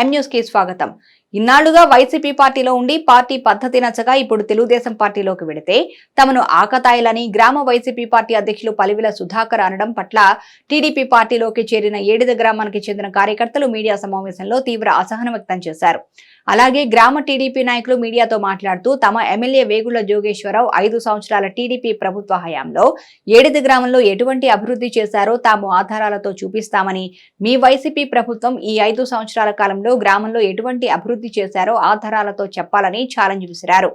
ఎం న్యూస్కి స్వాగతం. ఇన్నాళ్ళుగా వైసీపీ పార్టీలో ఉండి పార్టీ పద్ధతి నచ్చగా ఇప్పుడు తెలుగుదేశం పార్టీలోకి వెడితే తమను ఆకతాయిలని గ్రామ వైసీపీ పార్టీ అధ్యక్షులు పలివిల సుధాకర్ అనడం పట్ల టీడీపీ పార్టీలోకి చేరిన ఏడిద గ్రామానికి చెందిన కార్యకర్తలు మీడియా సమావేశంలో తీవ్ర అసహనం వ్యక్తం చేశారు. అలాగే గ్రామ టీడీపీ నాయకులు మీడియాతో మాట్లాడుతూ తమ ఎమ్మెల్యే వేగుళ్ళ జోగేశ్వరరావు ఐదు సంవత్సరాల టీడీపీ ప్రభుత్వ హయాంలో ఏడిది గ్రామంలో ఎటువంటి అభివృద్ధి చేశారో తాము ఆధారాలతో చూపిస్తామని మీ వైసీపీ ప్రభుత్వం ఈ ఐదు సంవత్సరాల కాలంలో గ్రామంలో ఎటువంటి అభివృద్ధి చేశారో ఆధారాలతో చెప్పాలని ఛాలెంజ్ విసిరారు.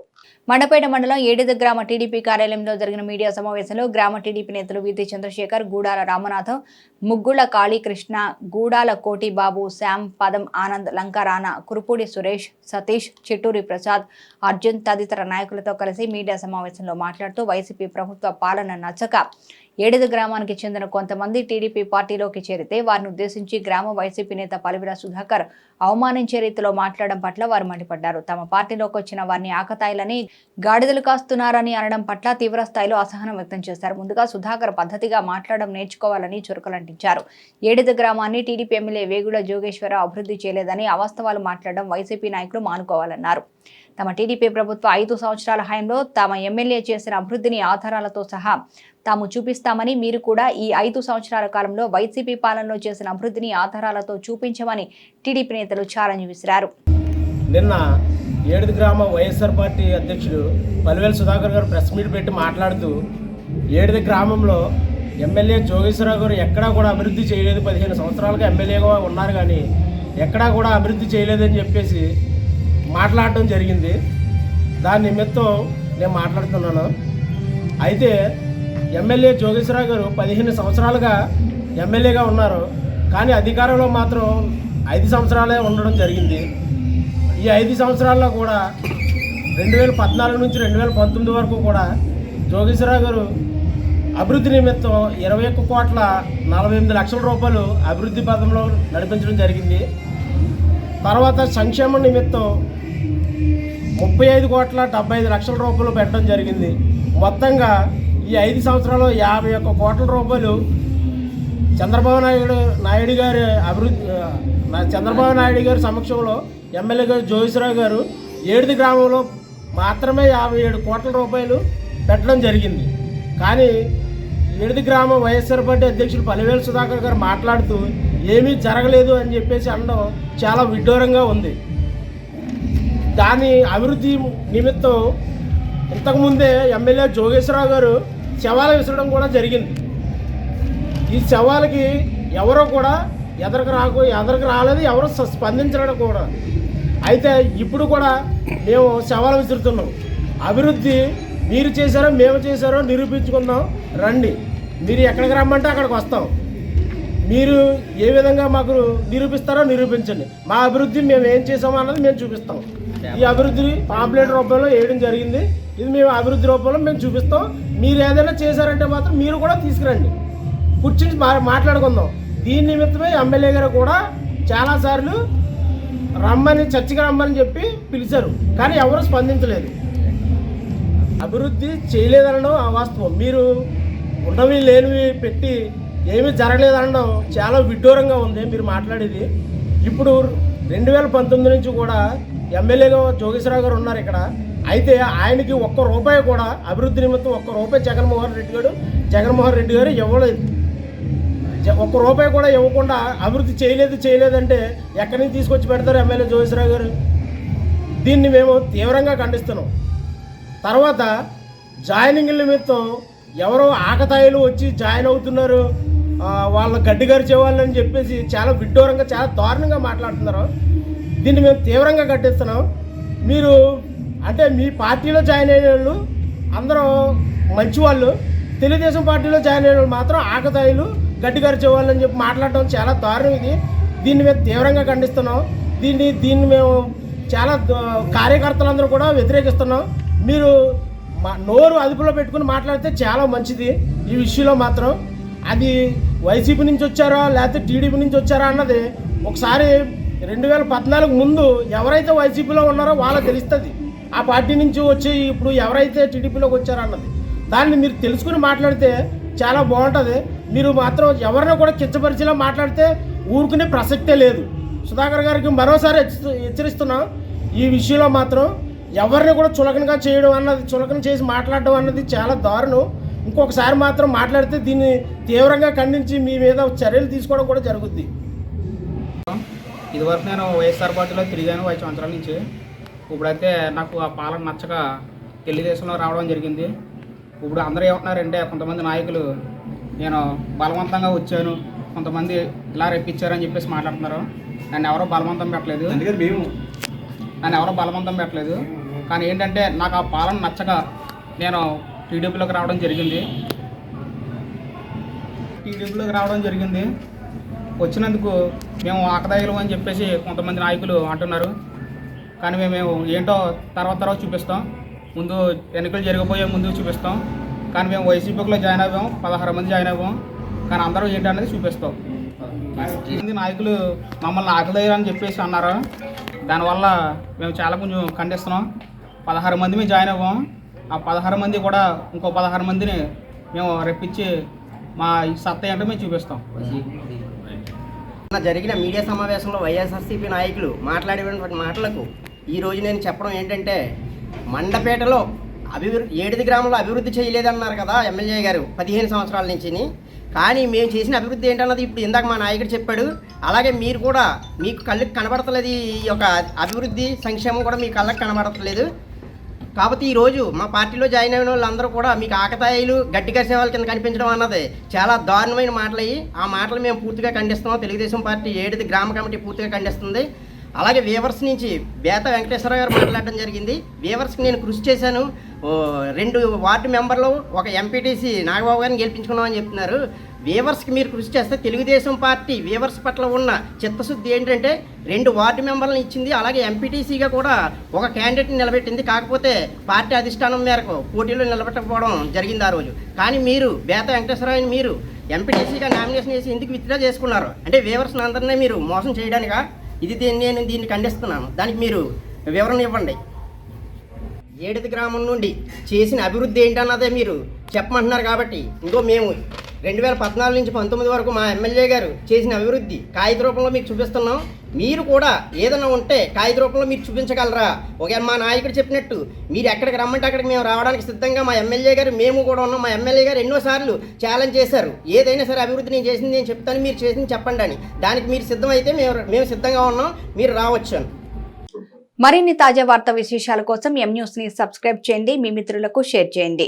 మండపేట మండలం ఏడిద గ్రామ టీడీపీ కార్యాలయంలో జరిగిన మీడియా సమావేశంలో గ్రామ టీడీపీ నేతలు వీతి చంద్రశేఖర్ గూడాల రామనాథం ముగ్గుళ్ళ కాళీకృష్ణ గూడాల కోటి బాబు శ్యామ్ పదం ఆనంద్ లంకారాణ కురుపూడి సురేష్ సతీష్ చిట్టూరి ప్రసాద్ అర్జున్ తదితర నాయకులతో కలిసి మీడియా సమావేశంలో మాట్లాడుతూ వైసీపీ ప్రభుత్వ పాలన నచ్చక ఏడిద గ్రామానికి చెందిన కొంతమంది టీడీపీ పార్టీలోకి చేరితే వారిని ఉద్దేశించి గ్రామ వైసీపీ నేత పలివిల సుధాకర్ అవమానించే రీతిలో మాట్లాడడం పట్ల వారు మండిపడ్డారు. తమ పార్టీలోకి వచ్చిన వారిని ఆకతాయిలని గాడిదలు కాస్తున్నారని అనడం పట్ల తీవ్ర స్థాయిలో అసహనం వ్యక్తం చేశారు. ముందుగా సుధాకర్ పద్ధతిగా మాట్లాడడం నేర్చుకోవాలని చురుకలంటించారు. ఏడిద గ్రామాన్ని టీడీపీ ఎమ్మెల్యే వేగుల జోగేశ్వరరావు అభివృద్ధి చేయలేదని అవాస్తవాలు మాట్లాడడం వైసీపీ నాయకులు మానుకోవాలన్నారు. తమ టీడీపీ ప్రభుత్వ ఐదు సంవత్సరాల హయాంలో తమ ఎమ్మెల్యే చేసిన అభివృద్ధిని ఆధారాలతో సహా తాము చూపిస్తామని మీరు కూడా ఈ ఐదు సంవత్సరాల కాలంలో వైసీపీ పాలనలో చేసిన అభివృద్ధిని ఆధారాలతో చూపించమని టీడీపీ నేతలు ఛాలెంజ్ విసిరారు. నిన్న ఏడుది గ్రామ వైఎస్ఆర్ పార్టీ అధ్యక్షుడు పలివేలు సుధాకర్ గారు ప్రెస్ మీట్ పెట్టి మాట్లాడుతూ ఏడుది గ్రామంలో ఎమ్మెల్యే జోగేశ్వరరావు గారు ఎక్కడా కూడా అభివృద్ధి చేయలేదు. పదిహేను సంవత్సరాలుగా ఎమ్మెల్యేగా ఉన్నారు కానీ ఎక్కడా కూడా అభివృద్ధి చేయలేదని చెప్పేసి మాట్లాడటం జరిగింది. దాని నిమిత్తం నేను మాట్లాడుతున్నాను. అయితే ఎమ్మెల్యే జోగేశ్వరరావు గారు పదిహేను సంవత్సరాలుగా ఎమ్మెల్యేగా ఉన్నారు. కానీ అధికారంలో మాత్రం ఐదు సంవత్సరాలే ఉండడం జరిగింది. ఈ ఐదు సంవత్సరాల్లో కూడా రెండు వేల పద్నాలుగు నుంచి రెండు వేల పంతొమ్మిది వరకు కూడా జోగేశ్వరరావు గారు అభివృద్ధి నిమిత్తం ఇరవై ఒక్క కోట్ల నలభై ఎనిమిది లక్షల రూపాయలు అభివృద్ధి పథంలో నడిపించడం జరిగింది. తర్వాత సంక్షేమ నిమిత్తం ముప్పై ఐదు కోట్ల డెబ్బై ఐదు లక్షల రూపాయలు పెట్టడం జరిగింది. మొత్తంగా ఈ ఐదు సంవత్సరాలు యాభై ఒక్క కోట్ల రూపాయలు చంద్రబాబు నాయుడు నాయుడు గారి అభివృద్ధి చంద్రబాబు నాయుడు గారి సమక్షంలో ఎమ్మెల్యే గారు జోగేశ్వరరావు గారు ఏడుది గ్రామంలో మాత్రమే యాభై ఏడు కోట్ల రూపాయలు పెట్టడం జరిగింది. కానీ ఏడుది గ్రామం వైఎస్ఆర్ పార్టీ అధ్యక్షులు పలివేలు సుధాకర్ గారు మాట్లాడుతూ ఏమీ జరగలేదు అని చెప్పేసి అనడం చాలా విడ్డూరంగా ఉంది. దాని అభివృద్ధి నిమిత్తం ఇంతకుముందే ఎమ్మెల్యే జోగేశ్వరరావు గారు శవాలు విసరడం కూడా జరిగింది. ఈ శవాలకి ఎవరో కూడా ఎదరకు రాకు ఎదరకు రాలేదు ఎవరు స్పందించడం కూడా. అయితే ఇప్పుడు కూడా మేము శవాలు విసురుతున్నాం. అభివృద్ధి మీరు చేశారో మేము చేశారో నిరూపించుకుందాం. రండి. మీరు ఎక్కడికి రమ్మంటే అక్కడికి వస్తాం. మీరు ఏ విధంగా మాకు నిరూపిస్తారో నిరూపించండి. మా అభివృద్ధి మేము ఏం చేసామో అన్నది మేము చూపిస్తాం. ఈ అభివృద్ధి పాంప్లెట్ రూపంలో వేయడం జరిగింది. ఇది మేము అభివృద్ధి రూపంలో మేము చూపిస్తాం. మీరు ఏదైనా చేశారంటే మాత్రం మీరు కూడా తీసుకురండి. కూర్చుని మా మాట్లాడుకుందాం. దీని నిమిత్తమే ఎమ్మెల్యే గారు కూడా చాలాసార్లు రమ్మని చర్చకి రమ్మని చెప్పి పిలిచారు. కానీ ఎవరు స్పందించలేదు. అభివృద్ధి చేయలేదనడం వాస్తవం మీరు ఉండవి లేనివి పెట్టి ఏమీ జరగలేదనడం చాలా విడ్డూరంగా ఉంది మీరు మాట్లాడేది. ఇప్పుడు రెండు వేల పంతొమ్మిది నుంచి కూడా ఎమ్మెల్యేగా జోగేశ్వరరావు గారు ఉన్నారు ఇక్కడ. అయితే ఆయనకి ఒక్క రూపాయి కూడా అభివృద్ధి నిమిత్తం ఒక్క రూపాయి జగన్మోహన్ రెడ్డి గారు జగన్మోహన్ రెడ్డి గారు ఇవ్వలేదు. ఒక్క రూపాయి కూడా ఇవ్వకుండా అభివృద్ధి చేయలేదు చేయలేదంటే ఎక్కడి నుంచి తీసుకొచ్చి పెడతారు ఎమ్మెల్యే జోగేశ్వరరావు గారు? దీన్ని మేము తీవ్రంగా ఖండిస్తున్నాం. తర్వాత జాయినింగ్ నిమిత్తం ఎవరో ఆకతాయిలు వచ్చి జాయిన్ అవుతున్నారు. వాళ్ళ గడ్డి గరిచే వాళ్ళని చెప్పేసి చాలా విడ్డూరంగా చాలా దారుణంగా మాట్లాడుతున్నారు. దీన్ని మేము తీవ్రంగా గట్టిస్తున్నాం మీరు అంటే మీ పార్టీలో జాయిన్ అయిన వాళ్ళు అందరూ మంచివాళ్ళు తెలుగుదేశం పార్టీలో జాయిన్ అయిన వాళ్ళు మాత్రం ఆకతాయిలు గడ్డి గరిచే వాళ్ళని చెప్పి మాట్లాడటం చాలా దారుణం ఇది. దీన్ని మేము తీవ్రంగా ఖండిస్తున్నాం. దీన్ని దీన్ని మేము చాలా కార్యకర్తలందరూ కూడా వ్యతిరేకిస్తున్నాం. మీరు మా నోరు అదుపులో పెట్టుకుని మాట్లాడితే చాలా మంచిది ఈ విషయంలో మాత్రం. అది వైసీపీ నుంచి వచ్చారా లేకపోతే టీడీపీ నుంచి వచ్చారా అన్నది ఒకసారి రెండు వేల పద్నాలుగు ముందు ఎవరైతే వైసీపీలో ఉన్నారో వాళ్ళకి తెలుస్తుంది. ఆ పార్టీ నుంచి వచ్చి ఇప్పుడు ఎవరైతే టీడీపీలోకి వచ్చారో అన్నది. దాన్ని మీరు తెలుసుకుని మాట్లాడితే చాలా బాగుంటుంది. మీరు మాత్రం ఎవరినో కూడా కించపరిచేలా మాట్లాడితే ఊరుకునే ప్రసక్తే లేదు. సుధాకర్ గారికి మరోసారి హెచ్చరిస్తున్నాం ఈ విషయంలో మాత్రం ఎవరిని కూడా చులకనగా చేయడం అన్నది చులకన చేసి మాట్లాడడం అన్నది చాలా దారుణం. ఇంకొకసారి మాత్రం మాట్లాడితే దీన్ని తీవ్రంగా ఖండించి మీ మీద చర్యలు తీసుకోవడం కూడా జరుగుద్ది. ఇదివరకు నేను వైఎస్ఆర్ పార్టీలో తిరిగాను ఐదు సంవత్సరాల నుంచి. ఇప్పుడైతే నాకు ఆ పాలన నచ్చక తెలుగుదేశంలో రావడం జరిగింది. ఇప్పుడు అందరూ ఏమంటున్నారంటే కొంతమంది నాయకులు నేను బలవంతంగా వచ్చాను. కొంతమంది ఇలా రెప్పించారని చెప్పేసి మాట్లాడుతున్నారు. నన్ను ఎవరో బలవంతం పెట్టలేదు. నన్ను ఎవరో బలవంతం పెట్టలేదు. కానీ ఏంటంటే నాకు ఆ పాలన నచ్చక నేను టీడీపీలోకి రావడం జరిగింది. టీడీపీలోకి రావడం జరిగింది. వచ్చినందుకు మేము ఆకదాయిలు అని చెప్పేసి కొంతమంది నాయకులు అంటున్నారు. కానీ మేము ఏంటో తర్వాత తర్వాత చూపిస్తాం. ముందు ఎన్నికలు జరిగిపోయే ముందు చూపిస్తాం. కానీ మేము వైసీపీలో జాయిన్ అవ్వాం పదహారు మంది జాయిన్ అవ్వాం. కానీ అందరూ ఏంటనేది చూపిస్తాం. మంది నాయకులు మమ్మల్ని ఆకదాయిలు అని చెప్పేసి అన్నారు. దానివల్ల మేము చాలా కొంచెం ఖండిస్తున్నాం. పదహారు మంది మేము జాయిన్ అవ్వాం. ఆ పదహారు మంది కూడా ఇంకో పదహారు మందిని మేము రప్పించి మా సత్త సత్తా ఏంటో మేము చూపిస్తాం. జరిగిన మీడియా సమావేశంలో వైఎస్ఆర్సీపీ నాయకులు మాట్లాడేటువంటి మాటలకు ఈ రోజు నేను చెప్పడం ఏంటంటే మండపేటలో అభివృద్ధి ఏడిది గ్రామంలో అభివృద్ధి చేయలేదన్నారు కదా ఎమ్మెల్యే గారు పదిహేను సంవత్సరాల నుంచి కానీ మేము చేసిన అభివృద్ధి ఏంటన్నది ఇప్పుడు ఇందాక మా నాయకుడు చెప్పాడు. అలాగే మీరు కూడా మీకు కళ్ళకి కనబడతలేదు ఈ యొక్క అభివృద్ధి సంక్షేమం కూడా మీ కళ్ళకి కనబడతలేదు. కాబట్టి ఈరోజు మా పార్టీలో జాయిన్ అయిన వాళ్ళందరూ కూడా మీకు ఆకతాయిలు గడ్డి వాళ్ళ కింద కనిపించడం అన్నది. చాలా దారుణమైన మాటలు అయ్యి ఆ మాటలు మేము పూర్తిగా ఖండిస్తున్నాం. తెలుగుదేశం పార్టీ ఏడిది గ్రామ కమిటీ పూర్తిగా ఖండిస్తుంది. అలాగే వేవర్స్ నుంచి బేత వెంకటేశ్వర గారు మాట్లాడడం జరిగింది. వేవర్స్కి నేను కృషి చేశాను. రెండు వార్డు మెంబర్లు ఒక ఎంపీటీసీ నాగబాబు గారిని గెలిపించుకున్నామని చెప్తున్నారు. వేవర్స్కి మీరు కృషి చేస్తే తెలుగుదేశం పార్టీ వేవర్స్ పట్ల ఉన్న చిత్తశుద్ధి ఏంటంటే రెండు వార్డు మెంబర్లను ఇచ్చింది అలాగే ఎంపీటీసీగా కూడా ఒక క్యాండిడేట్ని నిలబెట్టింది. కాకపోతే పార్టీ అధిష్టానం మేరకు పోటీలో నిలబెట్టకపోవడం జరిగింది ఆ రోజు. కానీ మీరు బేత వెంకటేశ్వరరావుని మీరు ఎంపీటీసీగా నామినేషన్ చేసి ఎందుకు విత్డ్రా చేసుకున్నారు? అంటే వేవర్స్ అందరినీ మీరు మోసం చేయడానికా? ఇది దీన్ని నేను దీన్ని ఖండిస్తున్నాను. దానికి మీరు వివరణ ఇవ్వండి. ఏడిది గ్రామం నుండి చేసిన అభివృద్ధి ఏంటన్నదే మీరు చెప్పమంటున్నారు కాబట్టి ఇంకో మేము రెండు వేల పద్నాలుగు నుంచి పంతొమ్మిది వరకు మా ఎమ్మెల్యే గారు చేసిన అభివృద్ధి కాగిత రూపంలో మీకు చూపిస్తున్నాం. మీరు కూడా ఏదైనా ఉంటే కాగిత రూపంలో మీరు చూపించగలరా? ఒక మా నాయకుడు చెప్పినట్టు మీరు ఎక్కడికి రమ్మంటే అక్కడికి మేము రావడానికి సిద్ధంగా మా ఎమ్మెల్యే గారు మేము కూడా ఉన్నాం. మా ఎమ్మెల్యే గారు ఎన్నోసార్లు ఛాలెంజ్ చేశారు. ఏదైనా సరే అభివృద్ధి నేను చేసింది నేను చెప్తాను మీరు చేసింది చెప్పండి అని. దానికి మీరు సిద్ధమైతే మేము మేము సిద్ధంగా ఉన్నాం. మీరు రావచ్చు అని. మరిన్ని తాజా వార్తా విశేషాల కోసం ఎం న్యూస్ని సబ్స్క్రైబ్ చేయండి. మీ మిత్రులకు షేర్ చేయండి.